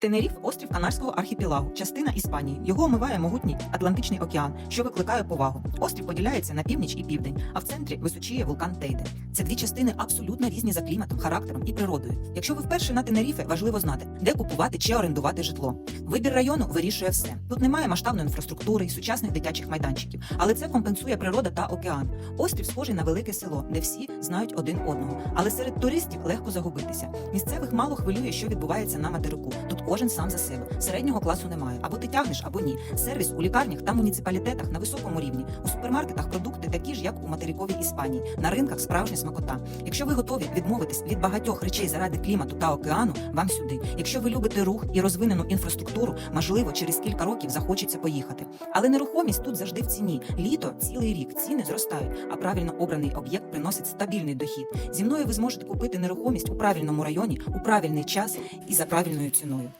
Тенеріф острів Канарського архіпелагу, частина Іспанії. Його омиває могутній Атлантичний океан, що викликає повагу. Острів поділяється на північ і південь, а в центрі височіє вулкан Тейде. Це дві частини абсолютно різні за кліматом, характером і природою. Якщо ви вперше на Тенеріфе, важливо знати, де купувати чи орендувати житло. Вибір району вирішує все. Тут немає масштабної інфраструктури і сучасних дитячих майданчиків, але це компенсує природа та океан. Острів схожий на велике село, де всі знають один одного. Але серед туристів легко загубитися. Місцевих мало хвилює, що відбувається на материку. Тут кожен сам за себе. Середнього класу немає. Або ти тягнеш, або ні. Сервіс у лікарнях та муніципалітетах на високому рівні. У супермаркетах продукти такі ж, як у материковій Іспанії. На ринках справжня смакота. Якщо ви готові відмовитись від багатьох речей заради клімату та океану, вам сюди. Якщо ви любите рух і розвинену інфраструктуру, можливо, через кілька років захочеться поїхати. Але нерухомість тут завжди в ціні. Літо цілий рік ціни зростають, а правильно обраний об'єкт приносить стабільний дохід. Зі мною ви зможете купити нерухомість у правильному районі у правильний час і за правильною ціною.